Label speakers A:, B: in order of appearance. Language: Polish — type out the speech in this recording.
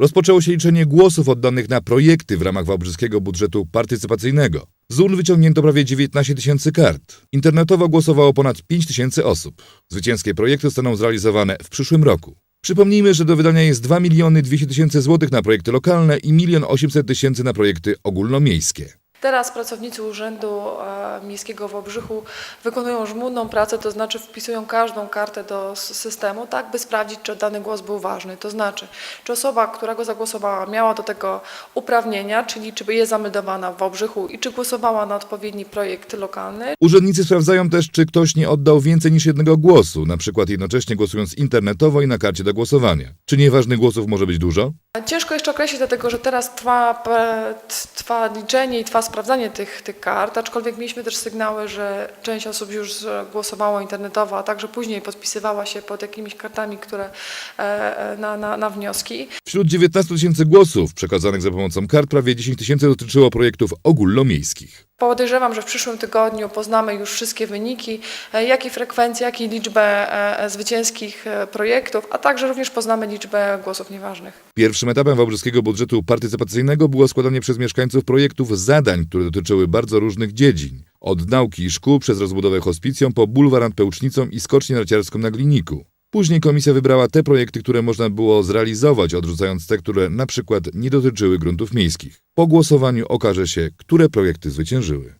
A: Rozpoczęło się liczenie głosów oddanych na projekty w ramach wałbrzyskiego budżetu partycypacyjnego. Z urn wyciągnięto prawie 19 tysięcy kart. Internetowo głosowało ponad 5 tysięcy osób. Zwycięskie projekty zostaną zrealizowane w przyszłym roku. Przypomnijmy, że do wydania jest 2 miliony 200 tysięcy złotych na projekty lokalne i 1 800 tysięcy na projekty ogólnomiejskie.
B: Teraz pracownicy Urzędu e, Miejskiego w Obrzychu wykonują żmudną pracę, to znaczy wpisują każdą kartę do systemu, tak by sprawdzić, czy dany głos był ważny. To znaczy, czy osoba, która go zagłosowała, miała do tego uprawnienia, czyli czy jest zameldowana w Obrzychu i czy głosowała na odpowiedni projekt lokalny.
A: Urzędnicy sprawdzają też, czy ktoś nie oddał więcej niż jednego głosu, na przykład jednocześnie głosując internetowo i na karcie do głosowania. Czy nieważnych głosów może być dużo?
B: Ciężko jeszcze określić, dlatego że teraz trwa, trwa liczenie i trwa sprawdzanie tych, tych kart, aczkolwiek mieliśmy też sygnały, że część osób już głosowało internetowo, a także później podpisywała się pod jakimiś kartami, które e, e, na, na, na wnioski.
A: Wśród 19 tysięcy głosów przekazanych za pomocą kart prawie 10 tysięcy dotyczyło projektów ogólnomiejskich.
B: Podejrzewam, że w przyszłym tygodniu poznamy już wszystkie wyniki, e, jak i frekwencję, jak i liczbę e, zwycięskich e, projektów, a także również poznamy liczbę głosów nieważnych.
A: Pierwszym etapem wałbrzyskiego budżetu partycypacyjnego było składanie przez mieszkańców projektów zadań, które dotyczyły bardzo różnych dziedzin. Od nauki i szkół przez rozbudowę hospicją po bulwar nad Pełcznicą i skocznię narciarską na Gliniku. Później komisja wybrała te projekty, które można było zrealizować, odrzucając te, które na przykład nie dotyczyły gruntów miejskich. Po głosowaniu okaże się, które projekty zwyciężyły.